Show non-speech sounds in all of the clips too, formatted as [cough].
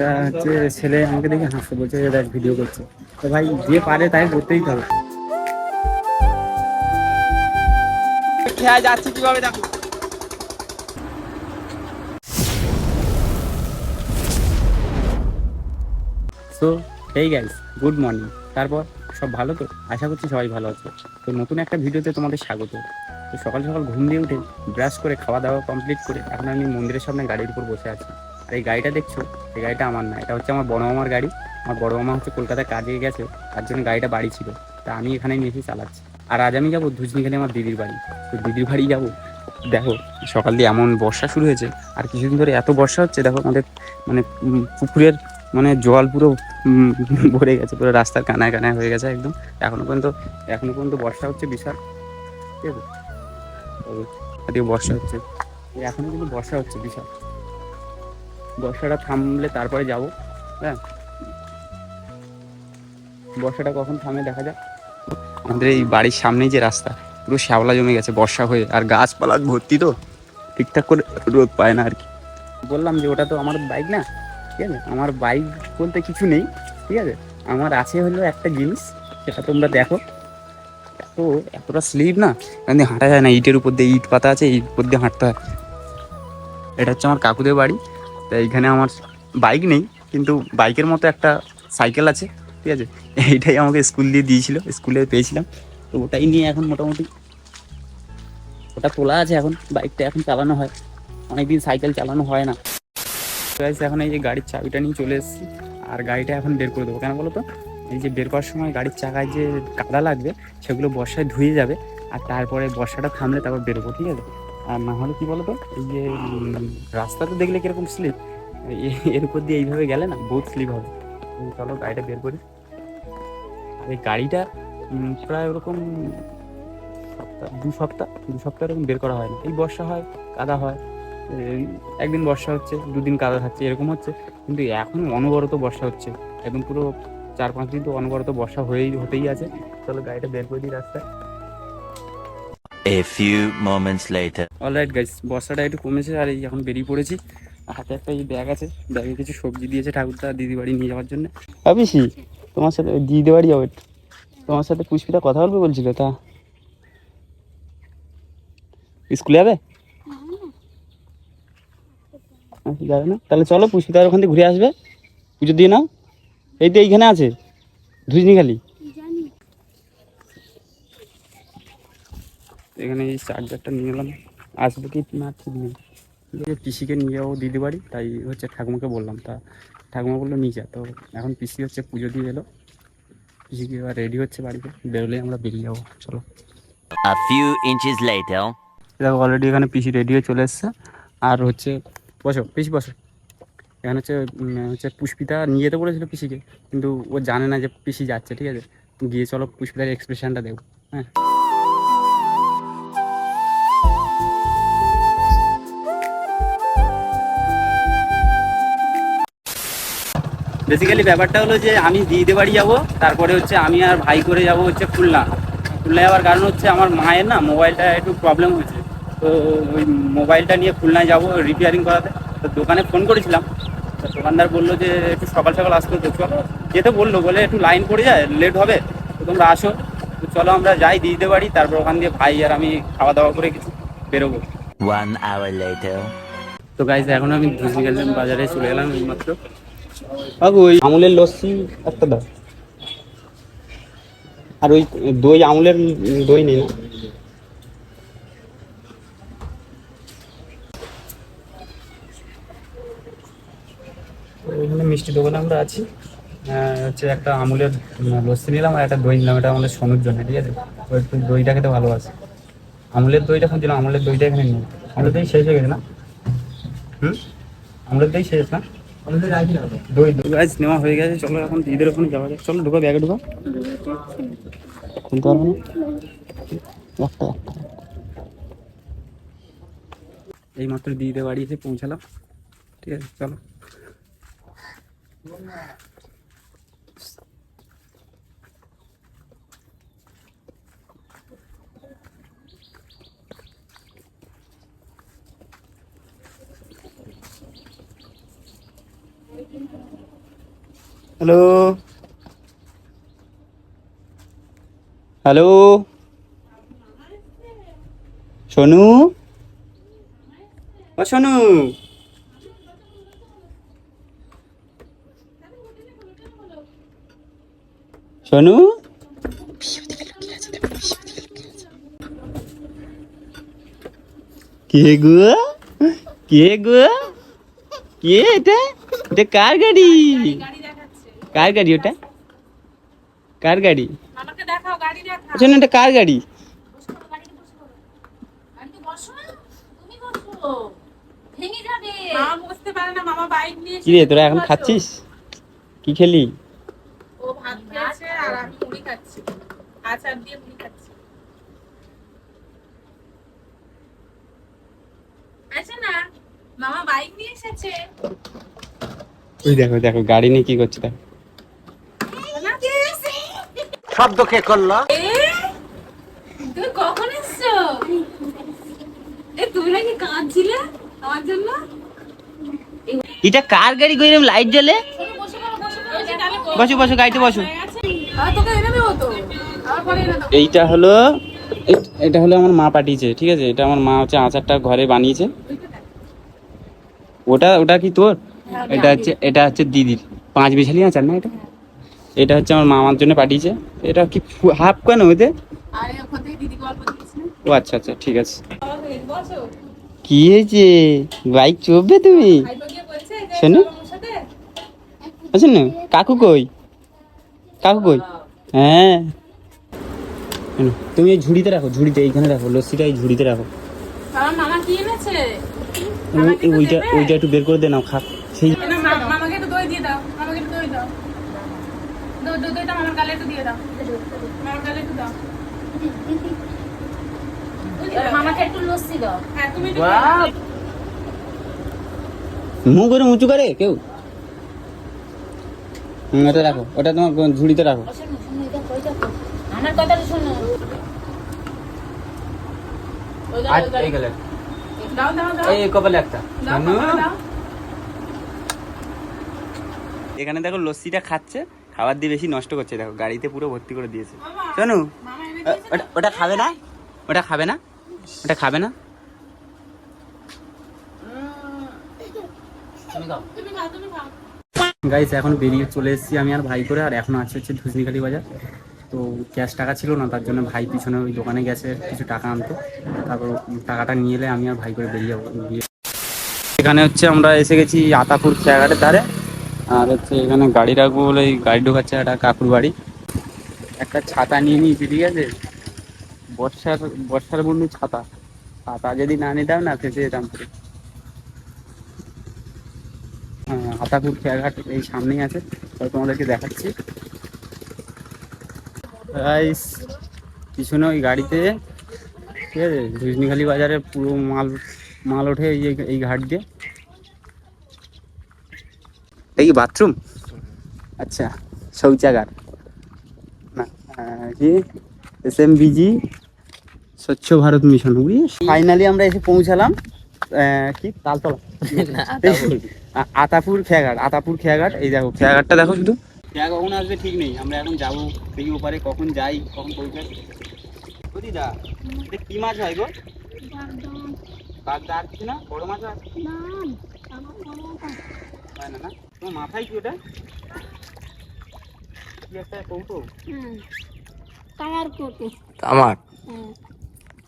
একটা হচ্ছে ছেলে আমাকে দেখে হাসতে বলছে যে দেখ ভিডিও করছে। তো ভাই যে পারে তাই করতেই হবে। খেয়া যাচ্ছে কীভাবে দেখো। সো এই গাইস গুড মর্নিং তারপর সব ভালো তো? আশা করছি সবাই ভালো আছে। তো নতুন একটা ভিডিওতে তোমাদের স্বাগত। তো সকাল সকাল ঘুম দিয়ে উঠে ব্রাশ করে খাওয়া দাওয়া কমপ্লিট করে এখন আমি মন্দিরের সামনে গাড়ির উপর বসে আছি। আর এই গাড়িটা দেখছ, এই গাড়িটা আমার না, এটা হচ্ছে আমার বড় মামার গাড়ি। আমার বড় মামা হচ্ছে কলকাতায় কাজে গেছে, তার জন্য গাড়িটা বাড়ি ছিল। তা আমি এখানে নিয়ে এসে চালাচ্ছি। আর আজ আমি যাব ধুজনিখানে আমার দিদির বাড়ি। তো দিদির বাড়ি যাব। দেখো, সকাল দিয়ে এমন বর্ষা শুরু হয়েছে, আর কিছুদিন ধরে এত বর্ষা হচ্ছে, দেখো আমাদের মানে পুকুরের মানে জল পুরো ভরে গেছে, পুরো রাস্তার কানায় কানায় হয়ে গেছে একদম। এখনও পর্যন্ত এখনও পর্যন্ত বর্ষা হচ্ছে বিশাল, ঠিক আছে? বর্ষা হচ্ছে। এখনও কিন্তু বর্ষা হচ্ছে বিশাল। বর্ষাটা থামলে তারপরে যাব হ্যাঁ। বর্ষাটা কখন থামে দেখা যাক। আমাদের এই বাড়ির সামনেই যে রাস্তা, পুরো শ্যাওলা জমে গেছে বর্ষা হয়ে, আর গাছপালা ভর্তি তো, ঠিকঠাক করে রোদ পায় না আর কি। বললাম যে ওটা তো আমার বাইক না, ঠিক আছে? আমার বাইক বলতে কিছু নেই, ঠিক আছে? আমার আছে হলো একটা জিনিস, সেটা তোমরা দেখো। এত এতটা স্লিপ না দিয়ে হাঁটা যায় না, ইটের উপর দিয়ে ইট পাতা আছে, ইট উপর দিয়ে হাঁটতে হয়। এটা হচ্ছে আমার কাকুদের বাড়ি তা এইখানে আমার বাইক নেই, কিন্তু বাইকের মতো একটা সাইকেল আছে, ঠিক আছে? এইটাই আমাকে স্কুল দিয়ে দিয়েছিল স্কুলে পেয়েছিলাম। তো ওটাই নিয়ে এখন মোটামুটি ওটা তোলা আছে এখন বাইকটা এখন চালানো হয়। অনেকদিন সাইকেল চালানো হয় না। এখন এই যে গাড়ির চাবিটা নিয়ে চলে এসেছি, আর গাড়িটা এখন বের করে দেবো। কেন বলো তো এই যে বের করার সময় গাড়ির চাকায় যে কাদা লাগবে, সেগুলো বর্ষায় ধুয়ে যাবে, আর তারপরে বর্ষাটা থামলে তারপর বেরোবো ঠিক আছে? আর না হলে কি বলো তো এই যে উম, রাস্তা তো দেখলে কীরকম স্লিপ এর উপর দিয়ে এইভাবে গেলে না বহুত স্লিপ হবে। চলো গাড়িটা বের করি। আর এই গাড়িটা প্রায় ওরকম দু সপ্তাহ দু সপ্তাহ এরকম বের করা হয় না। এই বর্ষা হয় কাদা হয় একদিন বর্ষা হচ্ছে দুদিন কাদা থাকছে এরকম হচ্ছে। কিন্তু এখন অনবরত বর্ষা হচ্ছে। একদম পুরো চার পাঁচ দিন তো অনবরত বর্ষা হয়েই হতেই আছে। চলো গাড়িটা বের করে দিই রাস্তায়। A few moments later. Alright guys বর্ষাটা একটু কমেছে আর এই এখন বেরিয়ে পড়েছি। হাতে একটা এই ব্যাগ আছে। ব্যাগে কিছু সবজি দিয়েছে ঠাকুরদা দিদি বাড়ি নিয়ে যাওয়ার জন্য। ভাবিসি তোমার সাথে দিদি বাড়ি যাব তোমার সাথে পুষ্পিতা কথা বলবে বলছিল তা। স্কুলে যাবে? আচ্ছা, যাবে না। তাহলে চলো পুষ্পিতার ওখান থেকে ঘুরে আসবে। পুজো দিয়ে নাও এই তো এইখানে আছে ধুজনিখালি এখানে এই চার্জারটা নিয়ে এলাম। আসবে কি না ঠিক নেই। পিসিকে নিয়ে যাব দিদি বাড়ি তাই হচ্ছে ঠাকুমাকে বললাম তা ঠাকুমা বলল নিয়ে যা। তো এখন পিসি হচ্ছে পুজো দিয়ে এলো। পিসিকে এবার রেডি হচ্ছে বাড়িতে। বেরোলে আমরা বেরিয়ে যাব চলো। A few inches later. দেখো অলরেডি এখানে পিসি রেডি হয়ে চলে এসছে। আর হচ্ছে বসো পিসি বসো। এখানে হচ্ছে হচ্ছে পুষ্পিতা নিয়ে যেতে বলেছিল পিসিকে। কিন্তু ও জানে না যে পিসি যাচ্ছে ঠিক আছে? গিয়ে চলো পুষ্পিতার এক্সপ্রেশনটা দেখো হ্যাঁ? বেসিক্যালি ব্যাপারটা হলো যে আমি দিদিদের বাড়ি যাব তারপরে হচ্ছে আমি আর ভাই করে যাব হচ্ছে খুলনা। খুলনা যাওয়ার কারণ হচ্ছে আমার মায়ের না মোবাইলটা একটু প্রবলেম হয়েছে। তো ওই মোবাইলটা নিয়ে খুলনায় যাব রিপেয়ারিং করাতে। তো দোকানে ফোন করেছিলাম। তো দোকানদার বলল যে একটু সকাল সকাল আসতে তো চলো যেতে বলল বলে একটু লাইন পড়ে যায় লেট হবে তো তোমরা আসো। তো চলো আমরা যাই দিদিদের বাড়ি তারপর ওখান দিয়ে ভাই আর আমি খাওয়া দাওয়া করে কিছু বেরোবো। তো গাইজ এখন আমি বাজারে চলে গেলাম এইমাত্র। ওই আমুলের লস্যি একটা দাও। আর ওই দই, আমুলের দই নেই না? তো এখানে মিষ্টি দোকানে আমরা আছি। হচ্ছে একটা আমুলের লস্যি নিলাম আর একটা দই নিলাম। এটা আমাদের সোনুর জন্য, ঠিক আছে? ও একটু দইটা খেতে ভালোবাসে। আমুলের দইটা খুঁজছিলাম আমুলের দইটা এখানে নেই। আমুলের দই শেষ হয়ে গেছে না? হুম? আমুলের দই শেষ না? গাছ নেওয়া হয়ে গেছে, চলো এখন দিদিদের ওখানে যাওয়া যাক। চলো, ঢুকো, ব্যাগে ঢুকো। খুলতে পারব না একটা একটা। এই মাত্র দিদিদের বাড়ি এসে পৌঁছালাম। ঠিক আছে, চলো। হ্যালো হ্যালো সোনু ও সোনু সোনু কে গো? কে গো? কে এটা? এটা কার গাড়ি? কার গাড়ি ওটা? কার গাড়ি? আমাকে দেখাও গাড়ি দেখাও। আচ্ছা এটা কার গাড়ি? গাড়িতে বসো না তুমি বসো। ভেঙে যাবে। মামা বসতে পারে না মামা বাইক নিয়ে রে তোরা এখন খাচ্ছিস? কি খেলি? ও ভাত খেয়েছে আর আমি মুড়ি খাচ্ছি। আচার দিয়ে মুড়ি খাচ্ছি। আছে না মামা বাইক নিয়ে এসেছে। ওই দেখো দেখো গাড়ি নিয়ে কি করছে দেখো। শব্দ কে করল। তুমি কখন এসছো? এ তুমি নাকি কাঁদছিলে আমার জন্য? এটা কার গাড়ি গো এরকম লাইট জ্বলে? বসে পড়ো বসো। বসো গাড়িতে বসো এইটা হলো এটা হলো আমার মা পাঠিয়েছে ঠিক আছে? এটা আমার মা হচ্ছে আচারটা ঘরে বানিয়েছে। ওটা ওটা কি তোর? এটা হচ্ছে এটা হচ্ছে দিদির। পাঁচ বিশালি আচার না এটা? এটা হচ্ছে আমার মামার জন্য পাঠিয়েছে। এটা কি হাফ কেন ওতে ও আচ্ছা আচ্ছা ঠিক আছে। কি হয়েছে? বাইক চড়বে তুমি? শোনো। সাথে। আচ্ছা না। কাকু কই? কাকু কই? হ্যাঁ। তুমি এই ঝুড়িতে রাখো ঝুড়িতে এইখানে রাখো লস্যিটা এই ঝুড়িতে রাখো। ওইটা ওইটা একটু বের করে দে নাও খা। সেই মামাকে একটু দই দিয়ে দাও। দই দইটা মামার গালে একটু দিয়ে দাও। মামার গালে একটু দাও। মামাকে একটু লস্যি দাও। হ্যাঁ তুমি মুখ করে উঁচু করে কেউ? হুম, ওটা রাখো ওটা তোমার ঝুড়িতে রাখো। আমার কথাটা শোনো। ওই ওই। গেলে। এই কপালে একটা। এখানে দেখো লস্যিটা খাচ্ছে। খাবার দিয়ে বেশি নষ্ট করছে দেখো গাড়িতে পুরো ভর্তি করে দিয়েছে। শোনো ওটা খাবে না? ওটা খাবে না? ওটা খাবে না? গাইস এখন বেরিয়ে চলে এসেছি আমি আর ভাই করে আর এখন আছে হচ্ছে ধুসনিখালি বাজার। তো ক্যাশ টাকা ছিল না তার জন্য ভাই পিছনে ওই দোকানে গেছে কিছু টাকা আনতো। তারপর টাকাটা নিয়ে এলে আমি আর ভাই করে বেরিয়ে যাব। এখানে হচ্ছে আমরা এসে গেছি আতাপুর খেয়াঘাটের ধারে। আর হচ্ছে এখানে গাড়ি রাখব বলে এই গাড়ি ঢোকাচ্ছে একটা কাকুর বাড়ি। একটা ছাতা নিয়ে নিয়েছি ঠিক আছে? বর্ষার বর্ষার বন্ধু ছাতা। ছাতা যদি না নিতাম না ফেসে যেতাম পুরো। হ্যাঁ, আতাপুর খেয়াঘাট এই সামনেই আছে। তোমাদেরকে দেখাচ্ছি। পিছনে ওই গাড়িতে ঠিক আছে? ধুজনিখালি বাজারে পুরো মাল মাল ওঠে এই এই ঘাট দিয়ে। এই কি বাথরুম? আচ্ছা শৌচাগার। না কি এস এম বিজি স্বচ্ছ ভারত মিশন ফাইনালি আমরা এসে পৌঁছালাম কি? তালতলা? আতাপুর খেয়াঘাট আতাপুর খেয়াঘাট এই দেখো। খেয়াঘাটটা দেখো শুধু। খেয়া কখন আসবে ঠিক নেই আমরা এখন যাব দেখি ওপারে কখন যাই কখন পৌঁছাই। দিদা কি মাছ হয় গো? বাগদা আর কিছু না বড় মাছ না না? তোমার মাথায় কি ওটা? কি একটা কৌটো? কালার কোটো। আমার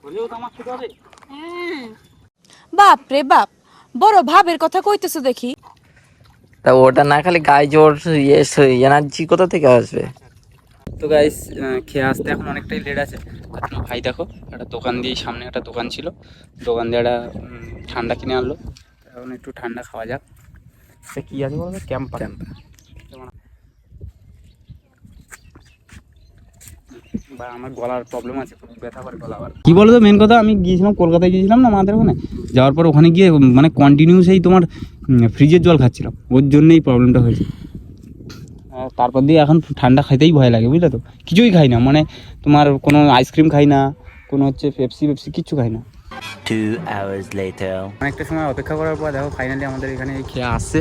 হলেও তো আমার খেতে হবে। বাপ রে বাপ বড় ভাবের কথা কইতেছো দেখি। তা ওটা না খালি গায়ে জোর ইয়ে এনার্জি কোথা থেকে আসবে? তো গাইস খেয়ে আসতে এখন অনেকটাই লেট আছে। জন্য ভাই দেখো একটা দোকান দিয়ে সামনে একটা দোকান ছিল। দোকান দিয়ে একটা ঠান্ডা কিনে আনলো। এখন একটু ঠান্ডা খাওয়া যাক। এটা কি আছে বলো? ক্যাম্পা বা আমার গলার প্রবলেম আছে ব্যথা করে গলা আবার। কি বলো তো মেন কথা আমি গিয়েছিলাম কলকাতায় গিয়েছিলাম না মাদের ওখানে যাওয়ার পর ওখানে গিয়ে মানে কন্টিনিউ সেই তোমার ফ্রিজের জল খাচ্ছিলাম। ওর জন্যই প্রবলেমটা হয়েছে। তারপর দিয়ে এখন ঠান্ডা খাইতেই ভয় লাগে বুঝলে তো? কিছুই খাই না। মানে তোমার কোনো আইসক্রিম খাই না কোনো হচ্ছে পেপসি পেপসি কিচ্ছু খাই না। Two hours later. অনেকটা সময় অপেক্ষা করার পর দেখো ফাইনালি আমাদের এখানে খেয়ে আসছে।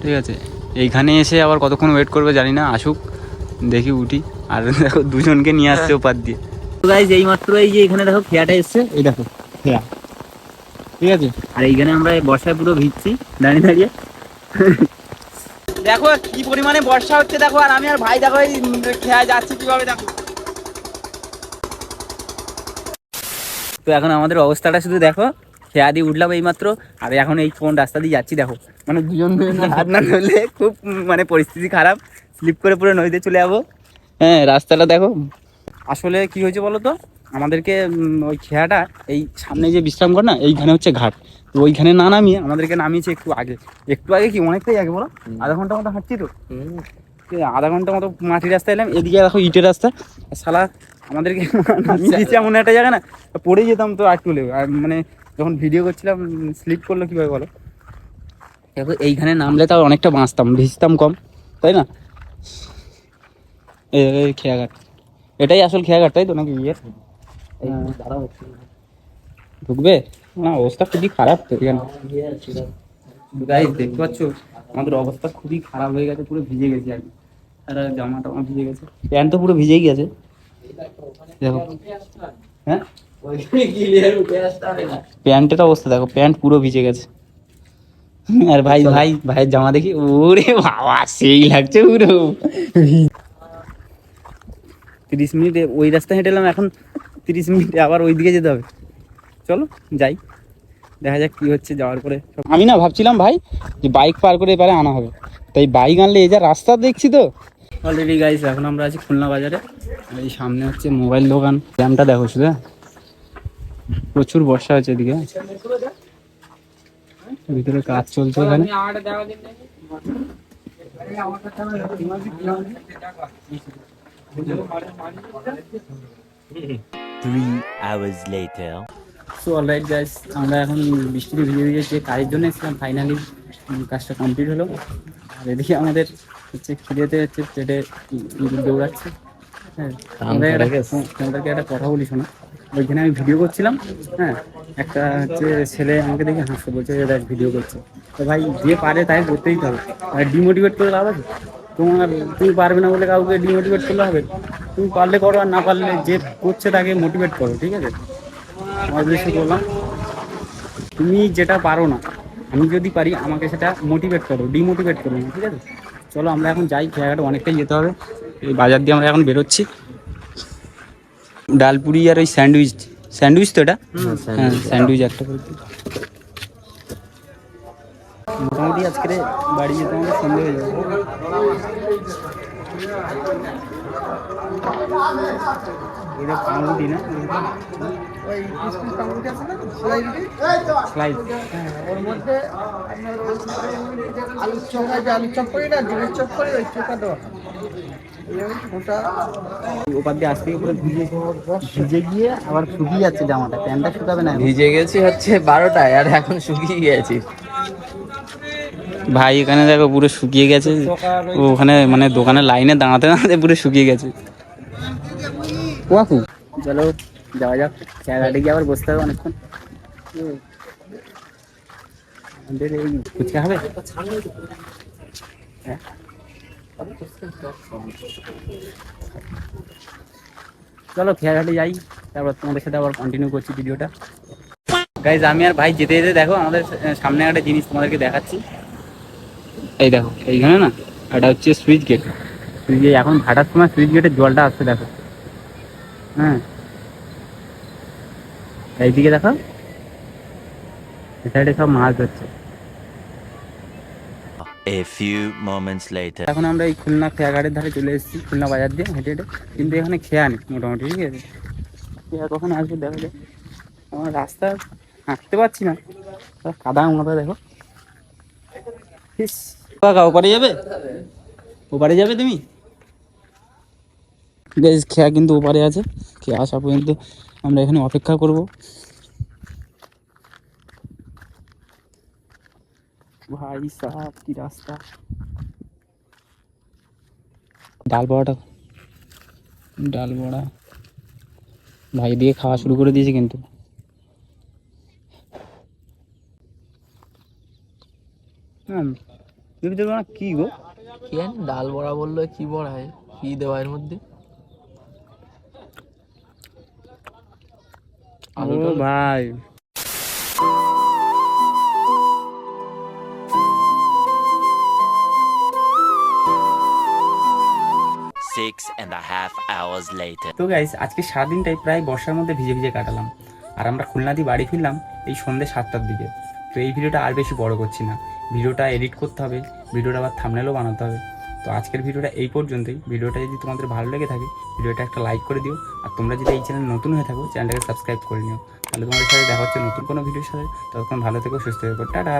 ঠিক আছে? এইখানে এসে আবার কতক্ষণ ওয়েট করবে জানি না আসুক দেখি উঠি। আর দেখো দুজনকে নিয়ে আসছে ওপার দিয়ে। গাইজ এই মাত্র এই যে এখানে দেখো খেয়াটা এসছে এই দেখো খেয়া। ঠিক আছে? আর এইখানে আমরা এই বর্ষায় পুরো ভিজছি দাঁড়িয়ে দাঁড়িয়ে। দেখো কি পরিমাণে বর্ষা হচ্ছে দেখো আর আমি আর ভাই দেখো এই খেয়া যাচ্ছি কীভাবে দেখো। এখন আমাদের অবস্থাটা শুধু দেখো খেয়া দিয়ে উঠলাম এইমাত্র আর এখন এই কোন রাস্তা দিয়ে যাচ্ছি দেখো। মানে দুজন হাত না ধরলে খুব মানে পরিস্থিতি খারাপ। স্লিপ করে পুরো নদীতে চলে যাব। হ্যাঁ রাস্তাটা দেখো। আসলে কি হয়েছে বলো তো? আমাদেরকে ওই খেয়াটা এই সামনে যে বিশ্রাম কর না এইখানে হচ্ছে ঘাট। তো ওইখানে না নামিয়ে আমাদেরকে নামিয়েছে একটু আগে। একটু আগে কি অনেকটাই আগে বলো? আধা ঘণ্টা মতো হাঁটছি তো। আধা ঘণ্টা মতো মাটির রাস্তা এলাম এদিকে দেখো ইটের রাস্তা। শালা আমাদেরকে [laughs] নামিয়ে দিয়েছে এমন একটা জায়গা না? পড়ে যেতাম তো আর আর মানে যখন ভিডিও করছিলাম স্লিপ করল কীভাবে বলো? দেখো এইখানে নামলে তাও অনেকটা বাঁচতাম ভিজতাম কম তাই না? এই খেয়াঘাট। এটাই আসল খেয়াঘাট তাই তো নাকি ইয়ে ঢুকবে? না অবস্থা খুবই খারাপ তো এখানে। গাইজ দেখতে পাচ্ছ? আমাদের অবস্থা খুবই খারাপ হয়ে গেছে পুরো ভিজে গেছে আর কি আর জামা টামা ভিজে গেছে। প্যান্ট তো পুরো ভিজেই গেছে। হ্যাঁ প্যান্টের অবস্থা দেখো প্যান্ট পুরো ভিজে গেছে। আর ভাই ভাই ভাইয়ের জামা দেখি ওরে বাবা সেই লাগছে পুরো। তিরিশ মিনিটে ওই রাস্তা হেঁটে এলাম এখন তিরিশ মিনিটে আবার ওই দিকে যেতে হবে। চলো যাই। দেখা যাক কি হচ্ছে যাওয়ার পরে। আমি না ভাবছিলাম ভাই যে বাইক পার করে এবারে আনা হবে। তাই বাইক আনলে এই যা রাস্তা দেখছি তো অলরেডি গাইস এখন আমরা আছি খুলনা বাজারে। এই সামনে হচ্ছে মোবাইল দোকান। জ্যামটা দেখো শুধু হ্যাঁ? প্রচুর বর্ষা হচ্ছে এদিকে। ভিতরে কাজ চলছে এখানে। Three hours later. So alright guys আমরা এখন বৃষ্টিতে ভিজে ভিজে যে কাজের জন্য এসেছিলাম ফাইনালি কাজটা কমপ্লিট হলো। আর এদিকে আমাদের হচ্ছে খিদেতে হচ্ছে পেটে দৌড়াচ্ছে। হ্যাঁ একটা- তোমাদেরকে একটা কথা বলি শোনো? ওইখানে আমি ভিডিও করছিলাম হ্যাঁ একটা হচ্ছে ছেলে আমাকে দেখে হাসতে বলছে যে দেখ ভিডিও করছে। তো ভাই যে পারে তাই করতেই হবে। আর ডিমোটিভেট করে লাভ আছে? তোমার তুমি পারবে না বলে কাউকে ডিমোটিভেট করলে হবে? তুমি পারলে করো আর না পারলে যে করছে তাকে মোটিভেট করো ঠিক আছে? আমার উদ্দেশ্য বললাম তুমি যেটা পারো না আমি যদি পারি আমাকে সেটা মোটিভেট করো ডিমোটিভেট করো ঠিক আছে? চলো আমরা এখন যাই জায়গাটা অনেকটাই যেতে হবে। এই বাজার দিয়ে আমরা এখন বেরোচ্ছি। ডালপুরি আর ওই স্যান্ডউইচ স্যান্ডউইচ তো এটা? হ্যাঁ স্যান্ডউইচ। একটা করে। মোটামুটি আজকে বাড়ি যেতে আমাদের সন্ধে হয়ে যাবে। এটা পাউরুটি না? স্লাইস ওর মধ্যে আপনার আলুর চপ হয় যে আলুর চপ করি না ডিমের চপ করি ওই চপটা দেওয়া। এই ওটা। ওপার দিয়ে আসতে পুরো ভিজে ভিজে গিয়ে আবার শুকিয়ে যাচ্ছে জামাটা। প্যান্টটা শুকাবে না ভিজে গেছি হচ্ছে বারোটায় আর এখন শুকিয়ে গেছি ভাই এখানে দেখো পুরো শুকিয়ে গেছে। ওখানে মানে দোকানে লাইনে দাঁড়াতে দাঁড়াতে পুরো শুকিয়ে গেছে। ওয়াকু চলো। যাওয়া যাক। জায়গাটা গিয়ে আবার বসতে হবে অনেকক্ষণ? ফুচকা হবে? হ্যাঁ? চলো খেয়াঘাটে যাই, তারপর তোমাদের সাথে আবার কন্টিনিউ করছি ভিডিওটা। গাইজ আমি আর ভাই যেতে যেতে দেখো, আমাদের সামনে একটা জিনিস তোমাদেরকে দেখাচ্ছি। এই দেখো, এইখানে না, এটা হচ্ছে সুইচ গেট সুইচ এখন ভাটার সময় সুইচ গেটের জলটা আসছে, দেখো। হ্যাঁ। এইদিকে দেখো। এই সাইডে সব মাছ ধরছে। A few moments later. এখন আমরা এই খুলনা খেয়াঘাটের ধারে চলে এসেছি খুলনা বাজার দিয়ে হেঁটে হেঁটে। কিন্তু এখানে খেয়া নেই মোটামুটি ঠিক আছে? খেয়া কখন আসবে দেখা যায় আমার রাস্তা হাঁটতে পারছি না। কাদা মতো দেখো। কাকা ওপারে যাবে? ওপারে যাবে তুমি? খেয়া কিন্তু ওপারে আছে। খেয়া আসা পর্যন্ত আমরা এখানে অপেক্ষা করব। ভাই সাহাব কি রাস্তা? ডাল বড়াটা ডাল বড়া। ভাই দিয়ে খাওয়া শুরু করে দিয়েছে কিন্তু। হ্যাঁ কি গো? কি ডাল বড়া বলল কি বড়া হয় কি দেওয়া এর মধ্যে? ও ভাই। Six and a half hours later. তো গাইস আজকে সারাদিনটাই প্রায় বর্ষার মধ্যে ভিজে ভিজে কাটালাম। আর আমরা খুলনা দিয়ে বাড়ি ফিরলাম এই সন্ধ্যে সাতটার দিকে। তো এই ভিডিওটা আর বেশি বড় করছি না। ভিডিওটা এডিট করতে হবে ভিডিওটা আবার থামনেলও বানাতে হবে। তো আজকের ভিডিওটা এই পর্যন্তই। ভিডিওটা যদি তোমাদের ভালো লেগে থাকে, ভিডিওটা একটা লাইক করে দিও। আর তোমরা যদি এই চ্যানেল নতুন হয়ে থাকো চ্যানেলটাকে সাবস্ক্রাইব করে নিও। তাহলে তোমাদের সাথে দেখা হচ্ছে নতুন কোনো ভিডিওর সাথে। ততক্ষণ ভালো থেকো, সুস্থ থেকো। টাটা!